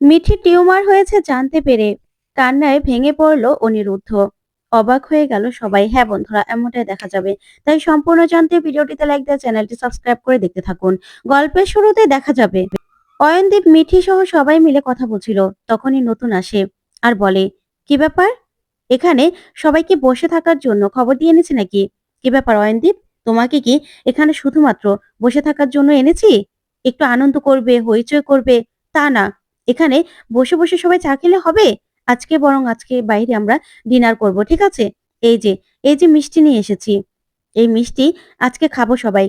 Mithi tumour হয়েছে জানতে পেরে কান্নায় ভেঙে পড়ল অনিরুদ্ধ। অবাক হয়ে গেল সবাই। হ্যাঁ বন্ধুরা, এমনটাই দেখা যাবে। তাই সম্পূর্ণ জানতে ভিডিওটিতে লাইক দেওয়া চ্যানেলটি সাবস্ক্রাইব করে দেখতে থাকুন। গল্পের শুরুতে দেখা যাবে। অয়নদীপ, মিঠি সহ সবাই মিলে কথা বলছিল। তখনই নতুন আসে আর বলে, কি ব্যাপার? এখানে সবাইকে বসে থাকার জন্য খবর দিয়ে এনেছে নাকি? কি ব্যাপার অয়নদীপ? তোমাকে কি এখানে শুধুমাত্র বসে থাকার জন্য এনেছি? একটু আনন্দ করবে, হইচই করবে? তা না এখানে বসে বসে সবাই চা খেলে হবে? আজকে বরং আজকে বাইরে আমরা ডিনার করব ঠিক আছে? এই যে এই যে মিষ্টি নিয়ে এসেছি। এই মিষ্টি আজকে খাব সবাই।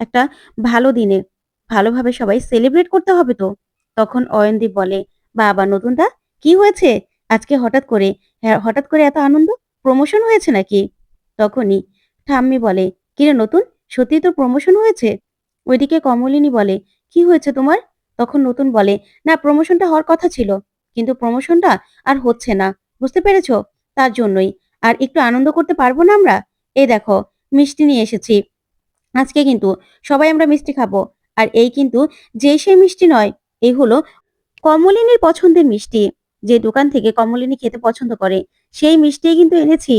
একটা ভালো দিনে। ভালোভাবে সবাই সেলিব্রেট করতে হবে তো। তখন অয়নদীপ বলে বাবা নতুনদা কি হয়েছে? আজকে হঠাৎ করে হ্যাঁ, হঠাৎ করে এত আনন্দ? প্রমোশন হয়েছে নাকি? তখনই ঠাম্মি বলে কিরে নতুন সত্যি তো প্রমোশন হয়েছে? ওইদিকে কমলিনী বলে কি হয়েছে তোমার? তখন নতুন বলে, না প্রমোশনটা হওয়ার কথা ছিল, কিন্তু প্রমোশনটা আর হচ্ছে না। বুঝতে পেরেছ? তার জন্যই। আর একটু আনন্দ করতে পারব না আমরা? এই দেখো, মিষ্টি নিয়ে এসেছি। আজকে কিন্তু সবাই আমরা মিষ্টি খাব। আর এই কিন্তু যে সেই মিষ্টি নয়, এই হলো কমলিনীর পছন্দের মিষ্টি। যে দোকান থেকে কমলিনী খেতে পছন্দ করে, সেই মিষ্টি কিন্তু এনেছি।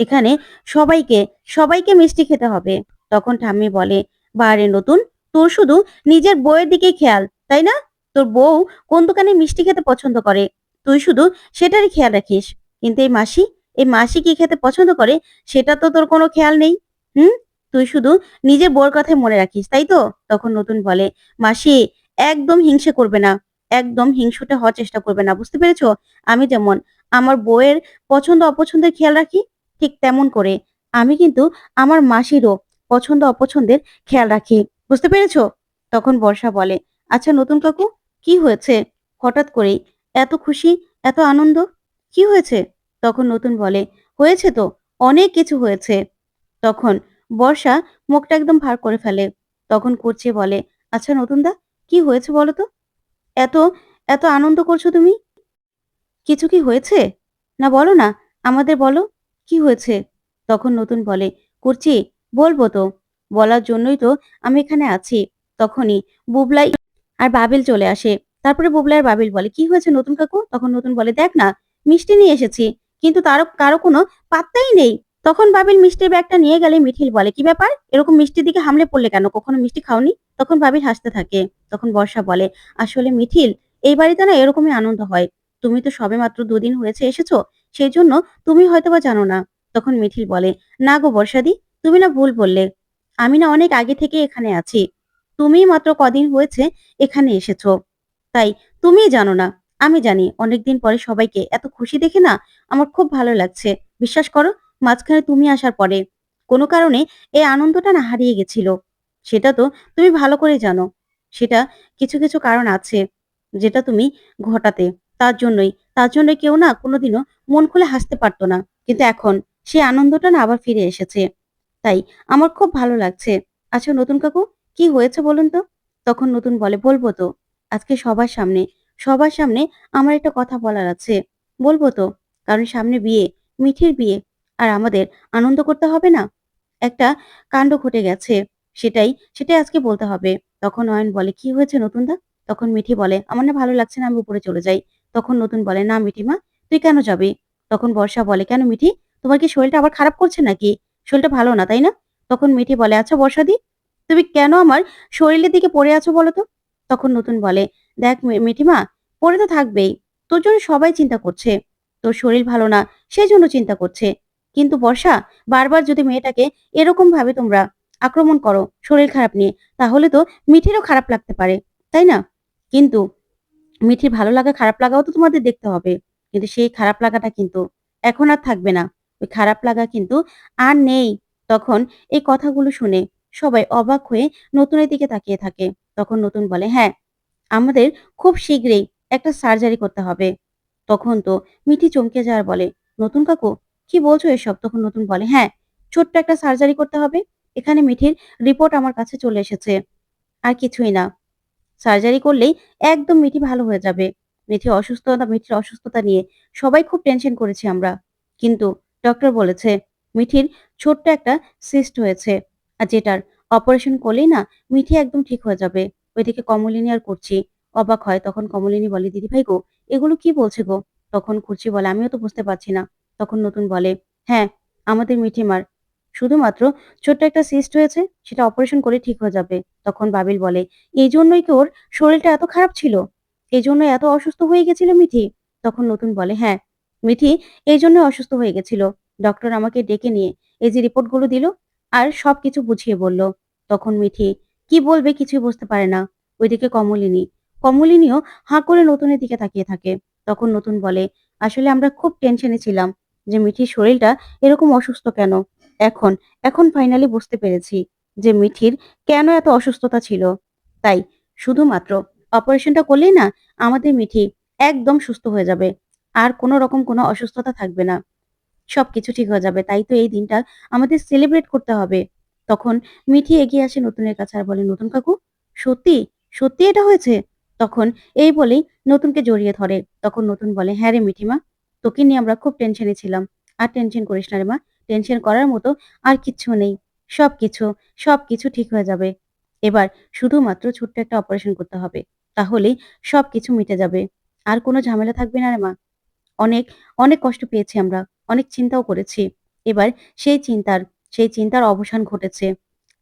এখানে সবাইকে সবাইকে মিষ্টি খেতে হবে। তখন ঠাম্মি বলে বারে নতুন, তোর শুধু নিজের বইয়ের দিকে খেয়াল। তাই না? তোর বউ কোন দোকানে মিষ্টি খেতে পছন্দ করে? তুই শুধু সেটারই খেয়াল রাখিস। কিন্তু এই মাসি এই মাসি কি খেতে পছন্দ করে? সেটা তো তোর কোনো খেয়াল নেই। হুম? তুই শুধু নিজে বউর কথায় মনে রাখিস, তাই তো? তখন নতুন বলে, মাসি, একদম হিংসে করবে না। একদম হিংসুটে হওয়ার চেষ্টা করবে না, বুঝতে পেরেছ? আমি যেমন আমার বউয়ের পছন্দ অপছন্দের খেয়াল রাখি, ঠিক তেমন করে। আমি কিন্তু আমার মাসিরও পছন্দ অপছন্দের খেয়াল রাখি, বুঝতে পেরেছ? তখন বর্ষা বলে আচ্ছা নতুন কাকু, কি হয়েছে? হঠাৎ করেই। এত খুশি, এত আনন্দ? কি হয়েছে? তখন নতুন বলে, হয়েছে তো, অনেক কিছু হয়েছে। তখন বর্ষা মুখটা একদম ভার করে ফেলে। তখন করছে বলে আচ্ছা নতুন দা কি হয়েছে বলো তো? এত এত আনন্দ করছ তুমি? কিছু কি হয়েছে? না, বলো না, আমাদের বলো, কি হয়েছে? তখন নতুন বলে করছি বলব তো। বলার জন্যই তো আমি এখানে আছি। তখনই বুবলাই আর বাবিল চলে আসে। তারপরে বুবলাই আর বাবিল বলে, কি হয়েছে নতুন কাকু? তখন নতুন বলে, দেখ না, মিষ্টি নিয়ে এসেছি, কিন্তু তারও, কারও কোনো পাত্তাই নেই। তখন বাবিল মিষ্টির ব্যাগটা নিয়ে গেলে মিঠিল বলে, কি ব্যাপার? এরকম মিষ্টির দিকে হামলে পড়লে কেন? কখনো মিষ্টি খাওনি? তখন বাবিল হাসতে থাকে। তখন বর্ষা বলে, আসলে মিঠিল, এই বাড়িতে না এরকমই আনন্দ হয়। তুমি তো সবে মাত্র দুদিন হয়েছে এসেছ সেই জন্য তুমি হয়তো বা জানো না। তখন মিঠিল বলে, না গো বর্ষাদি, তুমি না ভুল বললে। আমি না অনেক আগে থেকে এখানে আছি। তুমি মাত্র কদিন হয়েছে এখানে এসেছ। তাই তুমিই জানো না, আমি জানি অনেকদিন পরে সবাইকে এত খুশি দেখে না আমার খুব ভালো লাগছে। বিশ্বাস করো, মাঝখানে তুমি আসার পরে। কোনো কারণে এই আনন্দটা না হারিয়ে গেছিল। সেটা তো তুমি ভালো করে জানো। সেটা কিছু কিছু কারণ আছে যেটা তুমি ঘটাতে। তার জন্যই, তার জন্য কেউ না কোনোদিনও মন খুলে হাসতে পারতো না। কিন্তু এখন সে আনন্দটা না আবার ফিরে এসেছে। তাই আমার খুব ভালো লাগছে। আচ্ছা নতুন কাকু কি হয়েছে বলুন তো? তখন নতুন বলে, বলব তো, আজকে সবার সামনে সবার সামনে আমার একটা কথা বলার আছে। বলব তো, কারণ সামনে বিয়ে, মিঠির বিয়ে, আর আমাদের আনন্দ করতে হবে না? একটা কাণ্ড ঘটে গেছে, সেটাই সেটাই আজকে বলতে হবে। তখন অয়ন বলে, কি হয়েছে নতুন দা তখন মিঠি বলে, আমার না ভালো লাগছে না, আমি উপরে চলে যাই। তখন নতুন বলে, না মিঠি মা, তুই কেন যাবি? তখন বর্ষা বলে, কেন মিঠি, তোমার কি শরীরটা আবার খারাপ করছে নাকি? শরীরটা ভালো না, তাই না? তখন মিঠি বলে আচ্ছা বর্ষাদি তুমি কেন আমার শরীরের দিকে পড়ে আছো বলো তো? তখন নতুন বলে, দেখ মিঠিমা, পড়ে তো থাকবেই। তোর জন্য সবাই চিন্তা করছে। তোর শরীর ভালো না সেই জন্য চিন্তা করছে। কিন্তু বর্ষা, বারবার যদি মেয়েটাকে এরকম ভাবে তোমরা আক্রমণ করো শরীর খারাপ নিয়ে, তাহলে তো মিঠিরও খারাপ লাগতে পারে, তাই না? কিন্তু মিঠির ভালো লাগা, খারাপ লাগাও তো তোমাদের দেখতে হবে। কিন্তু সেই খারাপ লাগাটা কিন্তু এখন আর থাকবে না। ওই খারাপ লাগা কিন্তু আর নেই। তখন এই কথাগুলো শুনে সবাই অবাক হয়ে নতুনের দিকে তাকিয়ে থাকে। তখন নতুন বলে হ্যাঁ আমাদের খুব শীঘ্রই একটা সার্জারি করতে হবে। তখন তো মিঠি চমকে যাওয়ার বলে, নতুন কাকু, কি বলছো এসব? তখন নতুন বলে হ্যাঁ ছোট্ট একটা সার্জারি করতে হবে। এখানে মিঠির রিপোর্ট আমার কাছে চলে এসেছে। আর কিছুই না। সার্জারি করলেই একদম মিঠি ভালো হয়ে যাবে। মিঠি অসুস্থতা, মিঠির অসুস্থতা নিয়ে সবাই খুব টেনশন করেছি আমরা। কিন্তু ডক্টর বলেছে, মিঠির ছোট্ট একটা সিস্ট হয়েছে। আর যেটার অপারেশন করলেই না মিঠি একদম ঠিক হয়ে যাবে। ওইদিকে কমলিনী আর করছি অবাক হয়। তখন কমলিনী বলে, দিদি ভাই গো, এগুলো কি বলছে গো? তখন কুর্চি বলে, আমিও তো বুঝতে পারছি না। তখন নতুন বলে হ্যাঁ আমাদের মিঠিমার শুধুমাত্র ছোট্ট একটা সিস্ট হয়েছে, সেটা অপারেশন করে ঠিক হয়ে যাবে। তখন বাবিল বলে, এই জন্যই কি ওর শরীরটা এত খারাপ ছিল? এই জন্য এত অসুস্থ হয়ে গেছিল মিঠি? তখন নতুন বলে হ্যাঁ মিঠি এই জন্য অসুস্থ হয়ে গেছিল। ডক্টর আমাকে ডেকে নিয়ে এই যে রিপোর্টগুলো দিল আর সবকিছু বুঝিয়ে বলল, তখন মিঠি, কি বলবে কিছুই বুঝতে পারে না। ওইদিকে কমলিনী, কমলিনীও হাঁ করে নতুনের দিকে তাকিয়ে থাকে। তখন নতুন বলে, আসলে আমরা খুব টেনশনে ছিলাম যে মিঠির শরীরটা এরকম অসুস্থ কেন? এখন এখন ফাইনালি বুঝতে পেরেছি যে মিঠির কেন এত অসুস্থতা ছিল। তাই শুধুমাত্র অপারেশনটা করলেই না, আমাদের মিঠি একদম সুস্থ হয়ে যাবে। আর কোনো রকম কোনো অসুস্থতা থাকবে না। সবকিছু ঠিক হয়ে যাবে, তাই তো এই দিনটা আমাদের সেলিব্রেট করতে হবে। তখন মিঠি এগিয়ে আসে নতুনের কাছে আর বলে, নতুন কাকু, সত্যি? সত্যি এটা হয়েছে? তখন এই বলেই নতুনকে জড়িয়ে ধরে। তখন নতুন বলে হ্যাঁ রে মিঠিমা, তোকে নিয়ে আমরা খুব টেনশনে ছিলাম। আর টেনশন করিস না রে মা টেনশন করার মতো আর কিচ্ছু নেই। সবকিছু সবকিছু ঠিক হয়ে যাবে। এবার শুধুমাত্র ছোট্ট একটা অপারেশন করতে হবে। তাহলেই সবকিছু মিটে যাবে। আর কোনো ঝামেলা থাকবে না রে মা। অনেক অনেক কষ্ট পেয়েছি আমরা, অনেক চিন্তাও করেছি। এবার সেই চিন্তার সেই চিন্তার অবসান ঘটেছে।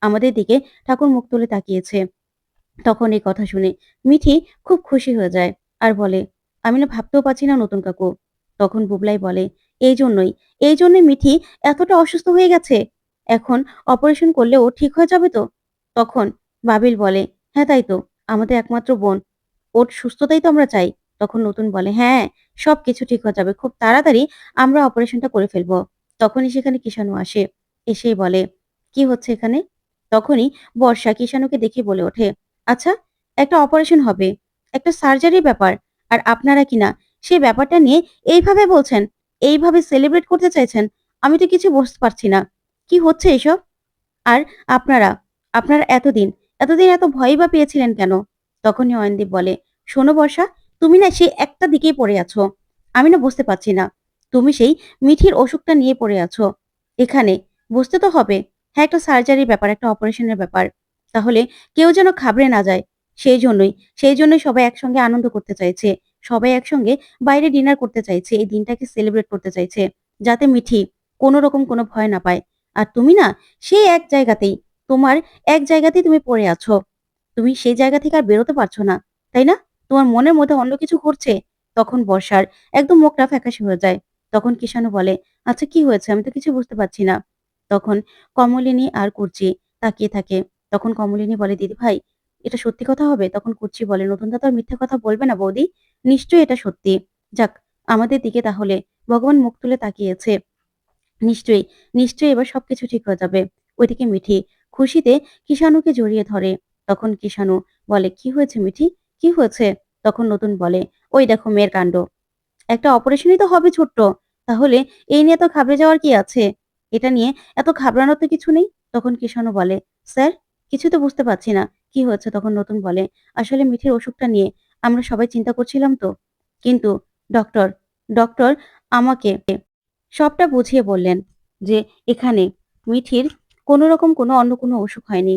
আমাদের দিকে ঠাকুর মুখ তুলে তাকিয়েছে। তখন এই কথা শুনে মিঠি খুব খুশি হয়ে যায় আর বলে, আমি না ভাবতেও পারছি না নতুন কাকু। তখন বুবলাই বলে, এই জন্যই এই জন্যই মিঠি এতটা অসুস্থ হয়ে গেছে। এখন অপারেশন করলে ও ঠিক হয়ে যাবে তো? তখন বাবিল বলে হ্যাঁ তাই তো, আমাদের একমাত্র বোন। ওর সুস্থতাই তো আমরা চাই। তখন নতুন বলে হ্যাঁ সবকিছু ঠিক হয়ে যাবে, খুব তাড়াতাড়ি আমরা অপারেশনটা করে ফেলব। তখনই সেখানে কিষাণু আসে, এসেই বলে, কি হচ্ছে এখানে? তখনই বর্ষা কিষাণুকে দেখে বলে ওঠে আচ্ছা একটা অপারেশন হবে, একটা সার্জারির ব্যাপার, আর আপনারা কিনা সেই ব্যাপারটা নিয়ে এইভাবে বলছেন, এইভাবে সেলিব্রেট করতে চাইছেন, আমি তো কিছু বুঝতে পারছি না, কি হচ্ছে এসব? আর আপনারা আপনারা এতদিন এতদিন এত ভয় বা পেয়েছিলেন কেন? তখনই অয়নদীপ বলে, শোনো বর্ষা তুমি না সেই একটা দিকেই পড়ে আছো। আমি না বুঝতে পারছি না। তুমি সেই মিঠির অসুখটা নিয়ে পড়ে আছো। এখানে বুঝতে তো হবে হ্যাঁ একটা সার্জারির ব্যাপার, একটা অপারেশনের ব্যাপার। তাহলে কেউ যেন খাবড়ে না যায়। সেই জন্যই সেই জন্যই সবাই একসঙ্গে আনন্দ করতে চাইছে। সবাই একসঙ্গে বাইরে ডিনার করতে চাইছে, এই দিনটাকে সেলিব্রেট করতে চাইছে, যাতে মিঠি কোনো রকম কোনো ভয় না পায়। আর তুমি না সেই এক জায়গাতেই, তোমার এক জায়গাতেই তুমি পড়ে আছো। তুমি সেই জায়গা থেকে আর বেরোতে পারছ না, তাই না? তোমার মনের মধ্যে অন্য কিছু ঘটছে তখন বর্ষার একদম মুখটা ফ্যাকাশে হয়ে যায়। তখন কিষাণু বলে আচ্ছা কি হয়েছে? আমি তো কিছু বুঝতে পারছি না। তখন কমলিনী আর কুর্চি তাকিয়ে থাকে। তখন কমলিনী বলে, দিদি ভাই, এটা সত্যি কথা হবে? তখন কুর্চি বলে, নতুন দাদা মিথ্যে কথা বলবে না বৌদি। নিশ্চয়ই এটা সত্যি। যাক, আমাদের দিকে তাহলে ভগবান মুখ তুলে তাকিয়েছে। নিশ্চয়ই নিশ্চয়ই এবার সবকিছু ঠিক হয়ে যাবে। ওইদিকে মিঠি খুশিতে কিষাণুকে জড়িয়ে ধরে। তখন কিষাণু বলে, কি হয়েছে মিঠি? কি হয়েছে? তখন নতুন বলে, ওই দেখো মেয়ের কাণ্ড। একটা অপারেশনই তো হবে ছোট্ট। তাহলে এই নিয়ে তো ঘাবড়ে যাওয়ার কি আছে? এটা নিয়ে এত ঘাবড়ানোর তো কিছু নেই? তখন কিষাণু বলে, স্যার, কিছু তো বুঝতে পারছি না। কি হয়েছে? তখন নতুন বলে, আসলে মিঠির অসুখটা নিয়ে আমরা সবাই চিন্তা করছিলাম তো। কিন্তু ডক্টর ডক্টর আমাকে সবটা বুঝিয়ে বললেন যে এখানে মিঠির কোনো রকম কোনো অন্য কোনো অসুখ হয়নি।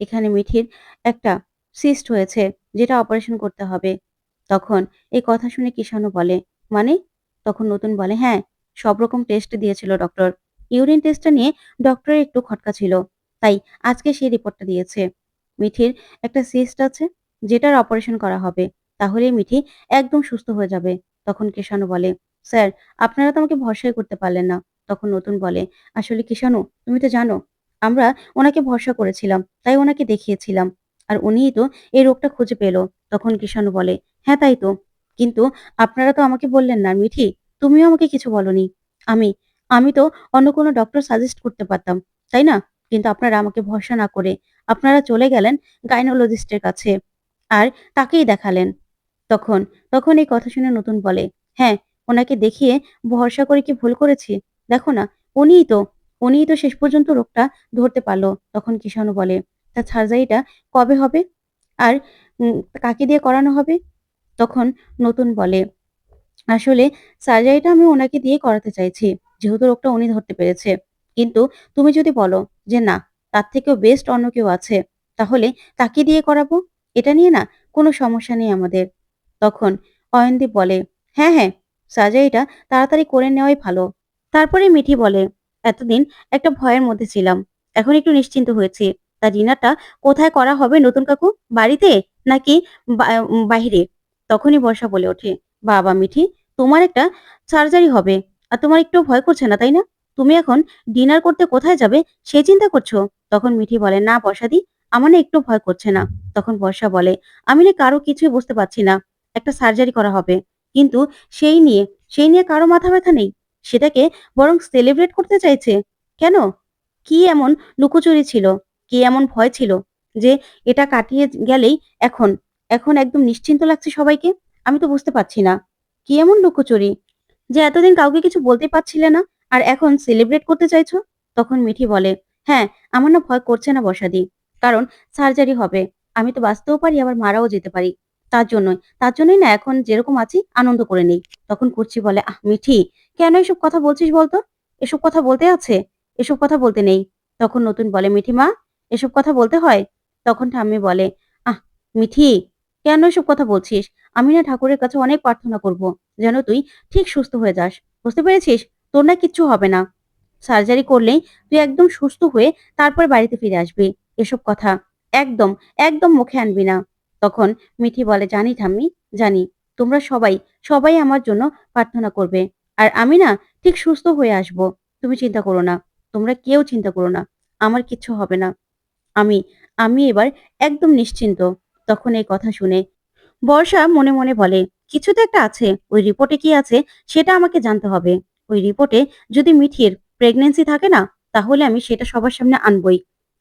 এখানে মিঠির একটা সিস্ট হয়েছে যেটা অপারেশন করতে হবে। তখন এই কথা শুনে কিষাণু বলে মানে? তখন নতুন বলে হ্যাঁ সব রকম টেস্ট দিয়েছিল ডক্টর ইউরিন টেস্টটা নিয়ে ডক্টরের একটু খটকা ছিল, তাই আজকে সেই রিপোর্টটা দিয়েছে। মিঠির একটা সিস্ট আছে যেটার অপারেশন করা হবে, তাহলে মিঠি একদম সুস্থ হয়ে যাবে। তখন কিষাণু বলে, স্যার, আপনারা তো আমাকে ভরসাই করতে পারলেন না। তখন নতুন বলে, আসলে কিষাণু, তুমি তো জানো, আমরা ওনাকে ভরসা করেছিলাম, তাই ওনাকে দেখিয়েছিলাম। আর উনিই তো এই রোগটা খুঁজে পেল। তখন কিষাণু বলে হ্যাঁ তাই তো। কিন্তু আপনারা তো আমাকে বললেন না, মিঠি। তুমিও আমাকে কিছু বলনি। আমি আমি তো অন্য কোনো ডক্টর সাজেস্ট করতে পারতাম, তাই না? কিন্তু আপনারা আমাকে ভরসা না করে আপনারা চলে গেলেন গাইনোলজিস্টের কাছে আর তাকেই দেখালেন। তখন তখন এই কথা শুনে নতুন বলে হ্যাঁ ওনাকে দেখিয়ে ভরসা করে কি ভুল করেছি? দেখো না, উনিই তো উনিই তো শেষ পর্যন্ত রোগটা ধরতে পারল। তখন কিষাণু বলে সার্জারিটা কবে হবে? আর কাকে দিয়ে করানো হবে? তখন নতুন বলে। আসলে সার্জারিটা আমি ওনাকে দিয়ে করাতে চাইছি, যেহেতু রোগটা উনি ধরতে পেরেছে। কিন্তু তুমি যদি বলো যে না, তার থেকেও বেস্ট অন্য কেউ আছে, তাহলে তাকে দিয়ে করাবো? এটা নিয়ে না কোনো সমস্যা নেই আমাদের। তখন অয়নদীপ বলে হ্যাঁ হ্যাঁ সার্জারিটা তাড়াতাড়ি করে নেওয়াই ভালো। তারপরে মিঠি বলে, এতদিন একটা ভয়ের মধ্যে ছিলাম, এখন একটু নিশ্চিন্ত হয়েছি। তা ডিনারটা কোথায় করা হবে? নতুন কাকু বাড়িতে নাকি বা- উম, বাইরে তখনই বর্ষা বলে ওঠে বাবা মিঠি তোমার একটা সার্জারি হবে। আর তোমার একটু ভয় করছে না তাই না? তুমি এখন ডিনার করতে কোথায় যাবে সে চিন্তা করছ? তখন মিঠি বলে না বর্ষাদি আমার একটু ভয় করছে না। তখন বর্ষা বলে আমি না কারও কিছুই বুঝতে পারছি না একটা সার্জারি করা হবে। কিন্তু সেই নিয়ে সেই নিয়ে কারও মাথা ব্যথা নেই? সেটাকে বরং সেলিব্রেট করতে চাইছে? কেন? কি এমন লুকোচুরি ছিল? কি এমন ভয় ছিল যে এটা কাটিয়ে গেলেই এখন? এখন একদম নিশ্চিন্ত লাগছে সবাইকে? আমি তো বুঝতে পারছি না। কি এমন লুকোচুরি? যে এতদিন কাউকে কিছু বলতে পারছিলে না আর এখন সেলিব্রেট করতে চাইছো? তখন মিঠি বলে হ্যাঁ আমার না ভয় করছে না বসাদি কারণ সার্জারি হবে। আমি তো বাঁচতেও পারি, আবার মারাও যেতে পারি। তার জন্যই। তার জন্যই না এখন যেরকম আছি, আনন্দ করে নেই। তখন কুর্চি বলে, আহ, মিঠি, কেন এসব কথা বলছিস বলতো? এসব কথা বলতে আছে? এসব কথা বলতে নেই? তখন নতুন বলে মিঠি মা এসব কথা বলতে হয়? তখন ঠাম্মি বলে, আহ, মিঠি, কেন এসব কথা বলছিস? আমি না ঠাকুরের কাছে অনেক প্রার্থনা করব, যেন তুই ঠিক সুস্থ হয়ে যাস। বুঝতে পেরেছিস? তোর না কিচ্ছু হবে না। সার্জারি করলেই তুই একদম সুস্থ হয়ে তারপর বাড়িতে ফিরে আসবি। এসব কথা একদম একদম মুখে আনবি না। তখন মিঠি বলে, জানি ঠাম্মি, জানি। তোমরা সবাই সবাই আমার জন্য প্রার্থনা করবে। আর আমি না ঠিক সুস্থ হয়ে আসব। তুমি চিন্তা করো না। তোমরা কেউ চিন্তা করো না। আমার কিচ্ছু হবে না। আমি আমি এবার একদম নিশ্চিন্ত। তখন এই কথা শুনে বর্ষা মনে মনে বলে, কিছু তো একটা আছে, ওই রিপোর্টে কি আছে সেটা আমাকে জানতে হবে। ওই রিপোর্টে যদি মিঠির প্রেগনেন্সি থাকে না, তাহলে আমি সেটা সবার সামনে আনবই।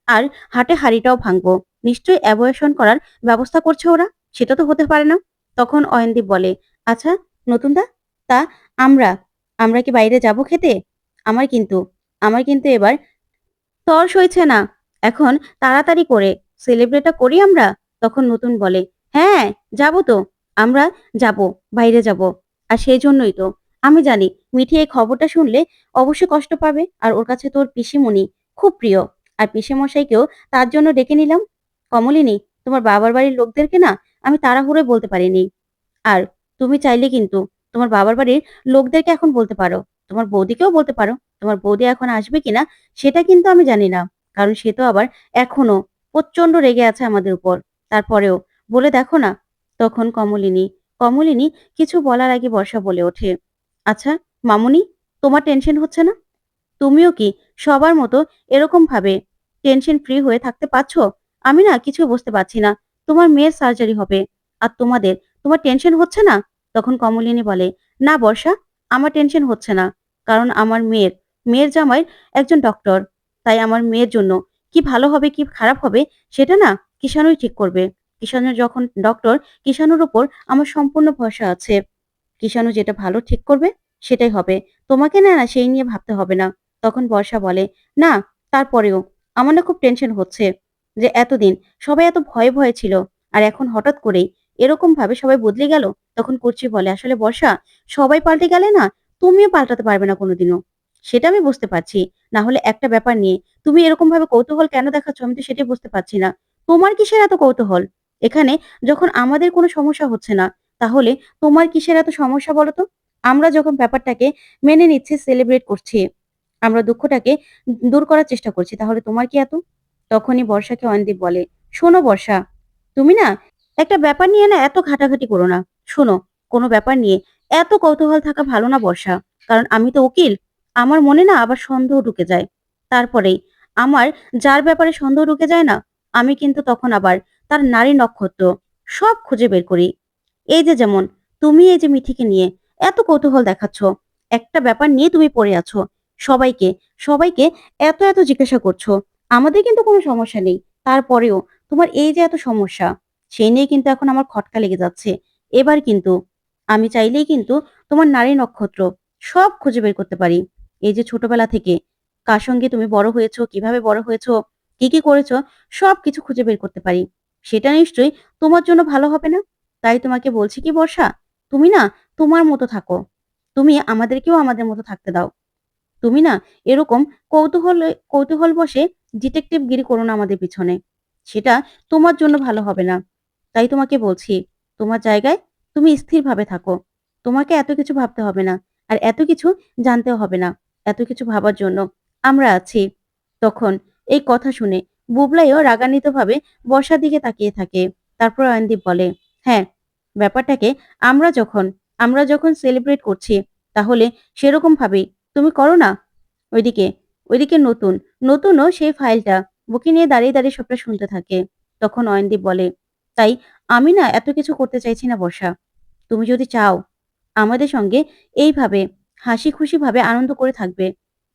আর হাটে হাড়িটাও ভাঙবো। নিশ্চয়ই অ্যাবয়েশন করার ব্যবস্থা করছে ওরা, সেটা তো হতে পারে না। তখন অয়নদীপ বলে আচ্ছা নতুন দা তা আমরা আমরা কি বাইরে যাব খেতে? আমার কিন্তু আমার কিন্তু এবার তর সইছে না। এখন তাড়াতাড়ি করে সেলিব্রেটটা করি আমরা? তখন নতুন বলে হ্যাঁ যাব তো। আমরা যাব, বাইরে যাব। আর সেই জন্যই তো। আমি জানি, মিঠি এই খবরটা শুনলে অবশ্যই কষ্ট পাবে। আর ওর কাছে তোর পিসিমণি খুব প্রিয়। আর পিসেমশাইকেও তার জন্য ডেকে নিলাম। কমলিনী, তোমার বাবার বাড়ির লোকদেরকে না আমি তাড়াহুড়োয় বলতে পারিনি। আর তুমি চাইলে কিন্তু তোমার বাবার বাড়ির লোকদেরকে এখন বলতে পারো। তোমার বৌদিকেও বলতে পারো। তোমার বৌদি এখন আসবে কিনা, সেটা কিন্তু আমি জানি না। কারণ সে তো আবার এখনও প্রচণ্ড রেগে আছে আমাদের উপর। তারপরেও বলে, দেখো না। তখন কমলিনী কমলিনী কিছু বলার আগে বর্ষা বলে ওঠে আচ্ছা মামুনি, তোমার টেনশন হচ্ছে না? তুমিও কি সবার মতো এরকম ভাবে টেনশন ফ্রি হয়ে থাকতে পারছ? আমি না কিছু বুঝতে পারছি না। তোমার মেয়ের সার্জারি হবে আর তোমাদের, তোমার টেনশন হচ্ছে না? তখন কমলিনী বলে, না বর্ষা, আমার টেনশন হচ্ছে না। কারণ আমার মেয়ের মেয়ের জামাই একজন ডক্টর তাই আমার মেয়ের জন্য কি ভালো হবে, কি খারাপ হবে, সেটা না কিষানুই ঠিক করবে। কিষানু যখন ডক্টর কিষানুর উপর আমার সম্পূর্ণ ভরসা আছে। কিষানু যেটা ভালো ঠিক করবে, সেটাই হবে। তোমাকে না না সেই নিয়ে ভাবতে হবে না। তখন বর্ষা বলে, না, তারপরেও আমার না খুব টেনশন হচ্ছে যে এতদিন সবাই এত ভয়ে ভয়ে ছিল। আর এখন হঠাৎ করেই এরকম ভাবে সবাই বদলে গেল? তখন কুর্চি বলে, আসলে বর্ষা, সবাই পাল্টে গেলে না, তুমিও পাল্টাতে পারবে না কোনোদিনও। সেটা আমি বুঝতে পারছি। না হলে একটা ব্যাপার নিয়ে তুমি এরকম ভাবে কৌতূহল কেন দেখাচ্ছ? আমি তো সেটাই বুঝতে পারছি না। তোমার কিসের এত কৌতূহল? এখানে যখন আমাদের কোনো সমস্যা হচ্ছে না, তাহলে তোমার কিসের এত সমস্যা বলো তো? আমরা যখন ব্যাপারটাকে মেনে নিচ্ছি সেলিব্রেট করছি, আমরা দুঃখটাকে দূর করার চেষ্টা করছি, তাহলে তোমার কি এত? তখনই বর্ষাকে অয়নদীপ বলে, শোনো বর্ষা, তুমি না একটা ব্যাপার নিয়ে না এত ঘাটাঘাটি করো না। শোনো, কোনো ব্যাপার নিয়ে এত কৌতূহল থাকা ভালো না বর্ষা। কারণ আমি তো উকিল আমার মনে না আবার সন্দেহ ঢুকে যায়। তারপরেই, আমার যার ব্যাপারে সন্দেহ ঢুকে যায় না, আমি কিন্তু তখন আবার তার নারী নক্ষত্র সব খুঁজে বের করি। এই যে যেমন, তুমি এই যে মিঠিকে নিয়ে এত কৌতূহল দেখাচ্ছ, একটা ব্যাপার নিয়ে তুমি পড়ে আছো, সবাইকে সবাইকে এত এত জিজ্ঞাসা করছ, আমাদের কিন্তু কোনো সমস্যা নেই। তারপরেও তোমার এই যে এত সমস্যা, সেই নিয়ে কিন্তু এখন আমার খটকা লেগে যাচ্ছে। এবার কিন্তু আমি চাইলেই কিন্তু তোমার নারী নক্ষত্র সব খুঁজে বের করতে পারি। এই যে ছোটবেলা থেকে কার সঙ্গে তুমি বড় হয়েছো, কীভাবে বড় হয়েছো, কি কি করেছ সব কিছু খুঁজে বের করতে পারি। সেটা নিশ্চয়ই তোমার জন্য ভালো হবে না? তাই তোমাকে বলছি কি বর্ষা, তুমি না তোমার মতো থাকো। তুমি আমাদেরকেও আমাদের মতো থাকতে দাও। তুমি না এরকম কৌতূহল কৌতূহল বসে ডিটেকটিভ গিরি করো না আমাদের পিছনে। সেটা তোমার জন্য ভালো হবে না। তাই তোমাকে বলছি, তোমার জায়গায় তুমি স্থিরভাবে থাকো। তোমাকে এত কিছু ভাবতে হবে না। আর এত কিছু জানতেও হবে না। এত কিছু ভাবার জন্য আমরা আছি। তখন এই কথা শুনে বুবলাইও রাগান্বিতভাবে বর্ষার দিকে তাকিয়ে থাকে। তারপর অয়নদীপ বলে হ্যাঁ ব্যাপারটাকে আমরা যখন আমরা যখন সেলিব্রেট করছি, তাহলে সেরকম ভাবেই তুমি করো না। ওইদিকে ওইদিকে নতুন, নতুনও সেই ফাইলটা বুকে নিয়ে দাঁড়িয়ে দাঁড়িয়ে সবটা শুনতে থাকে। তখন অয়নদীপ বলে, তাই আমি না এত কিছু করতে চাইছি না বর্ষা। তুমি যদি চাও আমাদের সঙ্গে এইভাবে হাসি খুশি ভাবে আনন্দ করে থাকবে।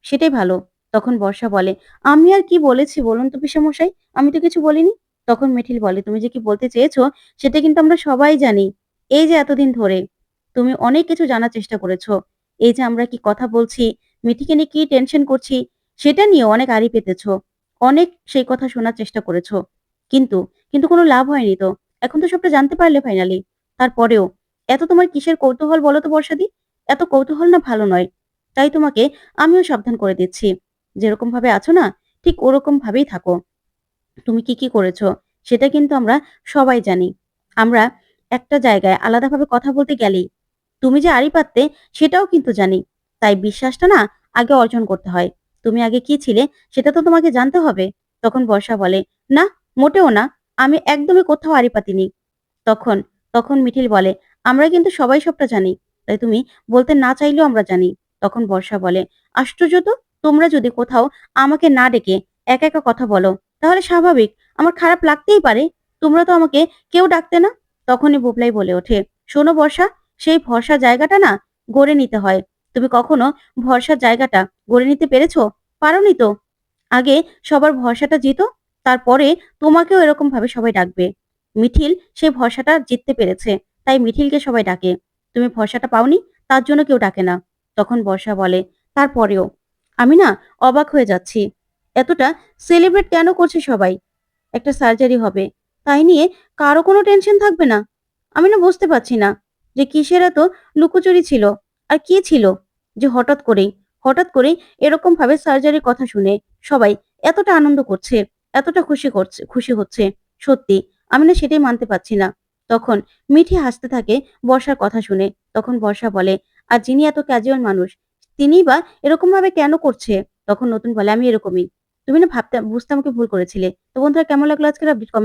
সেটাই ভালো। তখন বর্ষা বলে, আমি আর কি বলেছি বলুন তো পিসামশাই? আমি তো কিছু বলিনি। তখন মিঠিল বলে, তুমি যে কি বলতে চেয়েছো, সেটা কিন্তু আমরা সবাই জানি। এই যে এতদিন ধরে তুমি অনেক কিছু জানার চেষ্টা করেছ। এই যে আমরা কি কথা বলছি, মিঠিকে নিয়ে কি টেনশন করছি, সেটা নিয়ে অনেক আড়ি পেতেছো। অনেক সেই কথা শোনার চেষ্টা করেছ। কিন্তু কিন্তু কোনো লাভ হয়নি তো। এখন তো সবটা জানতে পারলে ফাইনালি তারপরেও, এত তোমার কিসের কৌতূহল বলো তো বর্ষাদি? এত কৌতূহল না ভালো নয়। তাই তোমাকে আমিও সাবধান করে দিচ্ছি। যেরকম ভাবে আছো না, ঠিক ওরকম ভাবেই থাকো। তুমি কি কি করেছ, সেটা কিন্তু আমরা সবাই জানি। আমরা একটা জায়গায় আলাদাভাবে কথা বলতে গেলেই, তুমি যে আড়ি পাততে সেটাও কিন্তু জানি। তাই বিশ্বাসটা না আগে অর্জন করতে হয়। তুমি আগে কি ছিলে সেটা তো তোমাকে জানতে হবে। তখন বর্ষা বলে, না, মোটেও না, আমি একদমই কোথাও আড়ি পাতিনি। তখন তখন মিঠিল বলে, আমরা কিন্তু সবাই সবটা জানি। তাই তুমি বলতে না চাইলেও আমরা জানি। তখন বর্ষা বলে, আশ্চর্য তো, তোমরা যদি কোথাও আমাকে না ডেকে একা একা কথা বলো, তাহলে স্বাভাবিক, আমার খারাপ লাগতেই পারে। তোমরা তো আমাকে কেউ ডাকতে না। তখনই বুবলাই বলে ওঠে, শোনো বর্ষা, সেই ভরসা জায়গাটা না গড়ে নিতে হয়। তুমি কখনো ভরসার জায়গাটা গড়ে নিতে পেরেছ? পারোনি তো। আগে সবার ভরসাটা জিতো, তারপরে তোমাকেও এরকম ভাবে সবাই ডাকবে। মিঠিল সেই ভরসাটা জিততে পেরেছে, তাই মিঠিলকে সবাই ডাকে। তুমি ভরসাটা পাওনি, তার জন্য কেউ ডাকে না। তখন বর্ষা বলে, তারপরেও? আমি না অবাক হয়ে যাচ্ছি। এতটা সেলিব্রেট কেন করছে সবাই? একটা সার্জারি হবে, তাই নিয়ে কারও কোনো টেনশন থাকবে না। আমি না বুঝতে পারছি না যে কিসের এত লুকোচুরি ছিল, আর কি ছিল? যে হঠাৎ করেই হঠাৎ করেই এরকম ভাবে সার্জারির কথা শুনে সবাই এতটা আনন্দ করছে, এতটা খুশি করছে, খুশি হচ্ছে। সত্যি, আমি না সেটাই মানতে পারছি না। তখন মিঠি হাসতে থাকে বর্ষার কথা শুনে। তখন বর্ষা বলে, আর যিনি এত ক্যাজুয়াল মানুষ তিনি বা এরকম ভাবে কেন করছে? তখন নতুন বলে, আমি এরকমই। তুমি না ভাবতে, বুঝতে আমাকে ভুল করেছিলে। তো বন্ধুরা, কেমন লাগল আজকের আপডেট কমেন্ট